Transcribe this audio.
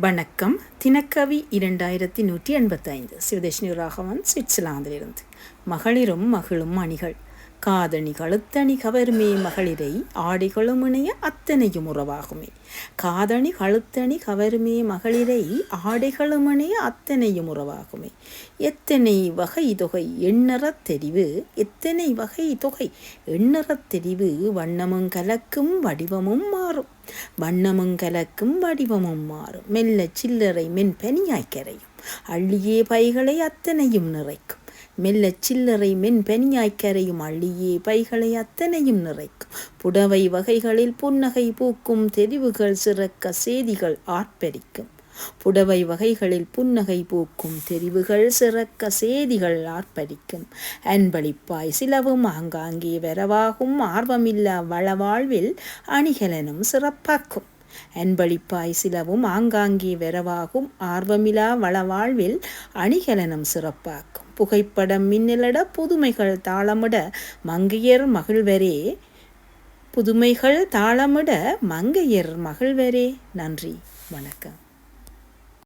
வணக்கம். தினக்கவி இரண்டாயிரத்தி நூற்றி எண்பத்தைந்து. சிவதேஷ்ணி ராகவன் சுவிட்சர்லாந்திலிருந்து. மகளிரும் மகளும் அணிகள். காதணி கழுத்தணி கவர்மே மகளிரை ஆடைகளும் இணைய அத்தனையும் உறவாகுமே. காதணி கழுத்தணி கவர்மே மகளிரை ஆடைகளும் இணைய அத்தனையும் உறவாகுமே. எத்தனை வகை தொகை எண்ணறத் தெரிவு எத்தனை வகை தொகை எண்ணறத் தெரிவு வண்ணமும் கலக்கும் வடிவமும் மாறும். வண்ணமும் கலக்கும் வடிவமும் மாறும். மெல்ல சில்லறை மென் பனியாய் கரையும். அள்ளியே பைகளை அத்தனையும் நிறைக்கும். மெல்ல சில்லறை மென் பனியாய் கரையும். அள்ளியே பைகளை அத்தனையும் நிறைக்கும். புடவை வகைகளில் புன்னகை பூக்கும். தெரிவுகள் சிறக்க செய்திகள் ஆர்ப்பரிக்கும். புடவை வகைகளில் புன்னகை பூக்கும் தெரிவுகள் சிறக்க சேதிகள் ஆர்ப்பரிக்கும். அன்பளிப்பாய் சிலவும் ஆங்காங்கே வரவாகும் ஆர்வமில்லா வளவாழ்வில் அணிகலனும் சிறப்பாக்கும். அன்பளிப்பாய் சிலவும் ஆங்காங்கே வரவாகும் ஆர்வமிலா வளவாழ்வில் அணிகலனும் சிறப்பாக்கும். புகைப்படம் மின்னலட புதுமைகள் தாளமிட மங்கையர் மகிழ்வரே. புதுமைகள் தாளமிட மங்கையர் மகிழ்வரே. நன்றி. வணக்கம்.